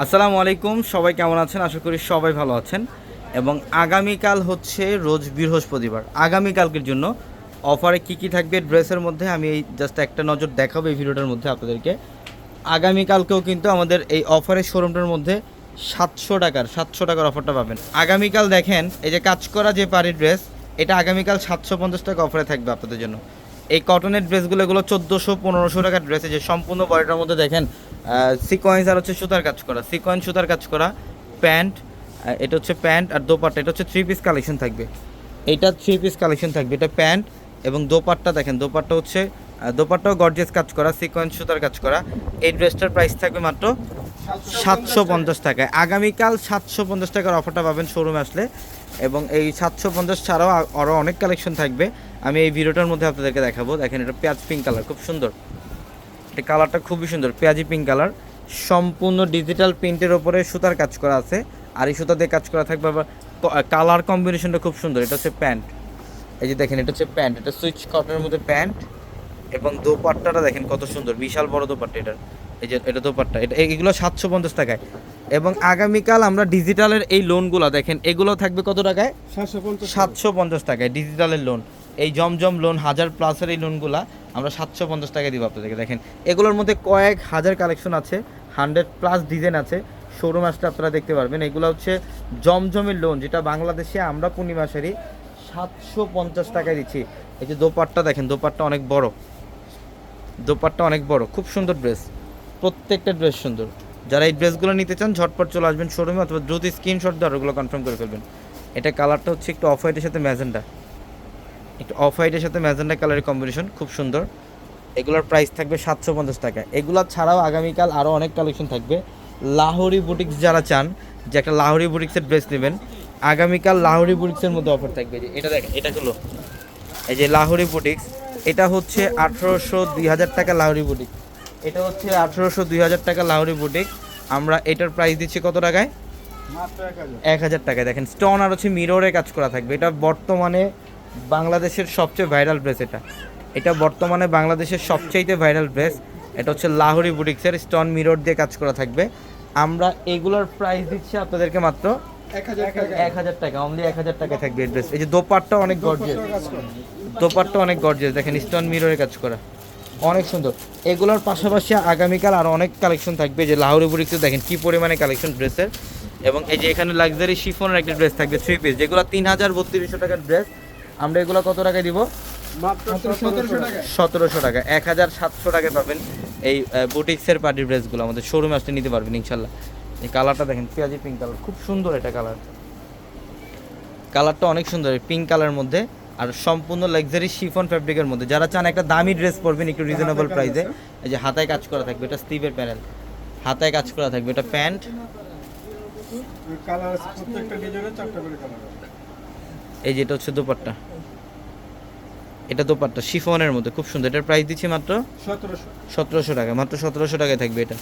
আসসালামু আলাইকুম, সবাই কেমন আছেন? আশা করি সবাই ভালো আছেন। এবং আগামীকাল হচ্ছে রোজ বৃহস্পতিবার। আগামীকালকের জন্য অফারে কি কি থাকবে ড্রেসের মধ্যে? আমি এই জাস্ট একটা নজর দেখাবো এই ভিডিওটার মধ্যে আপনাদেরকে। আগামীকালকেও কিন্তু আমাদের এই অফারের শোরুমটার মধ্যে সাতশো টাকার সাতশো টাকার অফারটা পাবেন। আগামীকাল দেখেন, এই যে কাজ করা যে পারি ড্রেস, এটা আগামীকাল সাতশো পঞ্চাশ টাকা অফারে থাকবে আপনাদের জন্য। এই কটনের ড্রেসগুলো এগুলো চোদ্দোশো, পনেরোশো টাকার ড্রেস। যে সম্পূর্ণ বডিটার মধ্যে দেখেন সিকোয়েন্স আর হচ্ছে সুতার কাজ করা। সিকোয়েন্স সুতার কাজ করা, প্যান্ট এটা হচ্ছে প্যান্ট আর দোপাট্টা, এটা হচ্ছে থ্রি পিস কালেকশন থাকবে। এইটা থ্রি পিস কালেকশন থাকবে, এটা প্যান্ট এবং দোপাট্টা দেখেন, দোপাট্টা হচ্ছে দোপাট্টাও গর্জেস কাজ করা সিকোয়েন্স সুতার কাজ করা। এই ড্রেসটার প্রাইস থাকবে মাত্র সাতশো পঞ্চাশ টাকায়। আগামীকাল সাতশো পঞ্চাশ টাকার অফারটা পাবেন শোরুমে আসলে এবং এই সাতশো পঞ্চাশ ছাড়াও আরও অনেক কালেকশন থাকবে। আমি এই ভিডিওটার মধ্যে আপনাদেরকে দেখাবো। দেখেন এটা পেঁয়াজ পিঙ্ক কালার খুব সুন্দর। এটা কালারটা খুবই সুন্দর পেঁয়াজি পিঙ্ক কালার সম্পূর্ণ ডিজিটাল প্রিন্টের ওপরে সুতার কাজ করা আছে। আর এই সুতা দিয়ে কাজ করা থাকবে আবার কালার কম্বিনেশনটা খুব সুন্দর। এটা হচ্ছে প্যান্ট। এই যে দেখেন এটা হচ্ছে প্যান্ট। এটা সুইচ কটনের মধ্যে প্যান্ট এবং দোপাট্টাটা দেখেন কত সুন্দর। বিশাল বড় দোপাট্টা এটার। এই যে এটা দোপাট্টা। এটা এগুলো সাতশো পঞ্চাশ টাকায়। এবং আগামীকাল আমরা ডিজিটালের এই লোনগুলো দেখেন এগুলো থাকবে কত টাকায়? সাতশো পঞ্চাশ সাতশো পঞ্চাশ টাকায় ডিজিটালের লোন এই জমজম লোন হাজার প্লাসের এই লোনগুলা আমরা সাতশো পঞ্চাশ টাকায় দিব আপনাদেরকে। দেখেন, এগুলোর মধ্যে কয়েক হাজার কালেকশন আছে হান্ড্রেড প্লাস ডিজাইন আছে শোরুম আসলে আপনারা দেখতে পারবেন। এগুলো হচ্ছে জমজমের লোন যেটা বাংলাদেশে আমরা পূর্ণিমাসেরই সাতশো পঞ্চাশ টাকায় দিচ্ছি। এই যে দোপাট্টা দেখেন, দোপাট্টা অনেক বড়। দোপাট্টা অনেক বড়, খুব সুন্দর ড্রেস প্রত্যেকটা ড্রেস সুন্দর। যারা এই ড্রেসগুলো নিতে চান, ঝটপট চলে আসবেন শোরুমে অথবা দ্রুত স্ক্রিনশট দেওয়ার ওগুলো কনফার্ম করে ফেলবেন। এটা কালারটা হচ্ছে একটু অফ হোয়াইটের সাথে ম্যাজেন্ডা একটু অফ হোয়াইটের সাথে ম্যাজেন্ডা কালারের কম্বিনেশন খুব সুন্দর। এগুলোর প্রাইস থাকবে সাতশো পঞ্চাশ টাকা। এগুলো ছাড়াও আগামীকাল আরও অনেক কালেকশন থাকবে। লাহোরি বুটিক্স যারা চান যে একটা লাহোরি বুটিক্সের ড্রেস নেবেন আগামীকাল লাহোরি বুটিক্সের মধ্যে অফার থাকবে। যে এটা দেখেন এটা হলো। এই যে লাহোরি বুটিক্স এটা হচ্ছে আঠেরোশো দুই হাজার টাকা লাহোরি বুটিক এটা হচ্ছে আঠেরোশো দুই হাজার টাকা লাহোরি বুটিক আমরা এটার প্রাইস দিচ্ছি কত টাকায়? এক হাজার। এক হাজার টাকায়। দেখেন স্টোন আর হচ্ছে মিররে কাজ করা থাকবে। এটা বর্তমানে বাংলাদেশের সবচেয়ে ভাইরাল ড্রেস এটা। এটা বর্তমানে বাংলাদেশের সবচাইতে ভাইরাল ড্রেস এটা হচ্ছে লাহোরি বুটিক্সের স্টোন মিরর দিয়ে কাজ করা থাকবে। আমরা এগুলোর প্রাইস দিচ্ছি আপনাদেরকে মাত্র এক হাজার টাকা। অনলি এক হাজার টাকা থাকবে ড্রেস এই যে দোপাট্টা অনেক গর্জিয়াস দোপাট্টা অনেক গর্জিয়াস দেখেন স্টোন মিররে কাজ করা। অনেক সুন্দর। এগুলোর পাশাপাশি আগামীকাল আরও অনেক কালেকশন থাকবে। যে লাহোরি বুটিক্সে দেখেন কি পরিমাণে কালেকশন ড্রেসের এবং এই যে এখানে লাক্সারি শিফনের একটা ড্রেস থাকবে থ্রি পিস যেগুলো তিন হাজার বত্রিশশো টাকার ড্রেস আমরা এগুলো কত টাকায় দিব? সতেরোশো টাকা। এক হাজার সাতশো টাকায় পাবেন এই বুটিক্সের পার্টি ড্রেসগুলো। আমাদের শোরুমে আসতে নিতে পারবেন ইনশাল্লাহ। এই কালারটা দেখেন পেঁয়াজি পিঙ্ক কালার খুব সুন্দর এটা কালার কালারটা অনেক সুন্দর পিঙ্ক কালারের মধ্যে। আর সম্পূর্ণ লাক্সারি শিফন ফ্যাব্রিকের মধ্যে। যারা চান একটা দামি ড্রেস পরবেন একটু রিজনেবল প্রাইসে এই যে হাতায় কাজ করা থাকবে এটা স্টিভের প্যানেল হাতায় কাজ করা থাকবে এটা প্যান্ট। কালার প্রত্যেকটা ডিজাইনের চারটা করে কালার এই যে এটা হচ্ছে দোপাট্টা। এটা দোপাট্টা শিফনের মধ্যে খুব সুন্দর। এটার প্রাইস দিচ্ছি মাত্র সতেরোশো। টাকা মাত্র সতেরোশো টাকায় থাকবে এটা।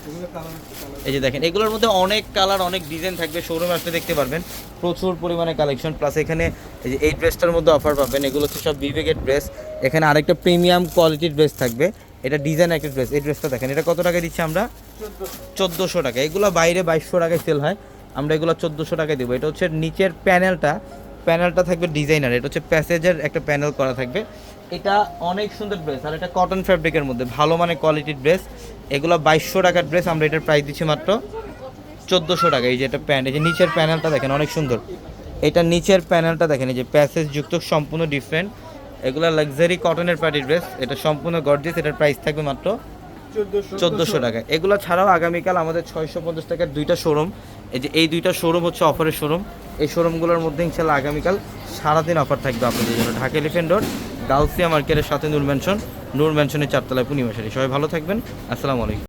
এই যে দেখেন এগুলোর মধ্যে অনেক কালার অনেক ডিজাইন থাকবে। শোরুমে আসলে দেখতে পারবেন প্রচুর পরিমাণে কালেকশন প্লাস এখানে এই যে এই ড্রেসটার মধ্যে অফার পাবেন। এগুলো হচ্ছে সব বিবেকের ড্রেস এখানে আরেকটা প্রিমিয়াম কোয়ালিটির ড্রেস থাকবে। এটা ডিজাইন একটা ড্রেস এই ড্রেসটা দেখেন এটা কত টাকায় দিচ্ছি আমরা? চোদ্দোশো চোদ্দোশো টাকা। এগুলো বাইরে বাইশশো টাকায় সেল হয়। আমরা এগুলো চোদ্দোশো টাকায় দেবো। এটা হচ্ছে নিচের প্যানেলটা প্যানেলটা থাকবে ডিজাইনার, এটা হচ্ছে প্যাসেজের একটা প্যানেল করা থাকবে। এটা অনেক সুন্দর ড্রেস, আর এটা কটন ফ্যাব্রিকের মধ্যে, ভালো মানে কোয়ালিটির ড্রেস। এগুলো বাইশশো টাকার ড্রেস, আমরা এটার প্রাইস দিচ্ছি মাত্র চোদ্দোশো টাকা। এই যে এটা প্যান্ট এই যে নিচের প্যানেলটা দেখেন, অনেক সুন্দর। এটা নিচের প্যানেলটা দেখেন, এই যে প্যাসেজ যুক্ত, সম্পূর্ণ ডিফারেন্ট এগুলো লাক্সারি কটনের পার্টি ড্রেস এটা সম্পূর্ণ গর্জিয়াস এটার প্রাইস থাকবে মাত্র চোদ্দোশো টাকা। এগুলো ছাড়াও আগামীকাল আমাদের ছয়শো পঞ্চাশ টাকার দুইটা শোরুম এই যে এই দুইটা শোরুম হচ্ছে অফারের শোরুম এই শোরুমগুলোর মধ্যে ইনশাল্লাহ আগামীকাল সারাদিন অফার থাকবে আপনাদের জন্য। ঢাকা এলিফেন্ট রোড গালসিয়া মার্কেটের সাথে নূর ম্যানশন নূর ম্যানশনের চারতলায় পূর্ণিমাশারি সবাই ভালো থাকবেন। আসসালামু আলাইকুম।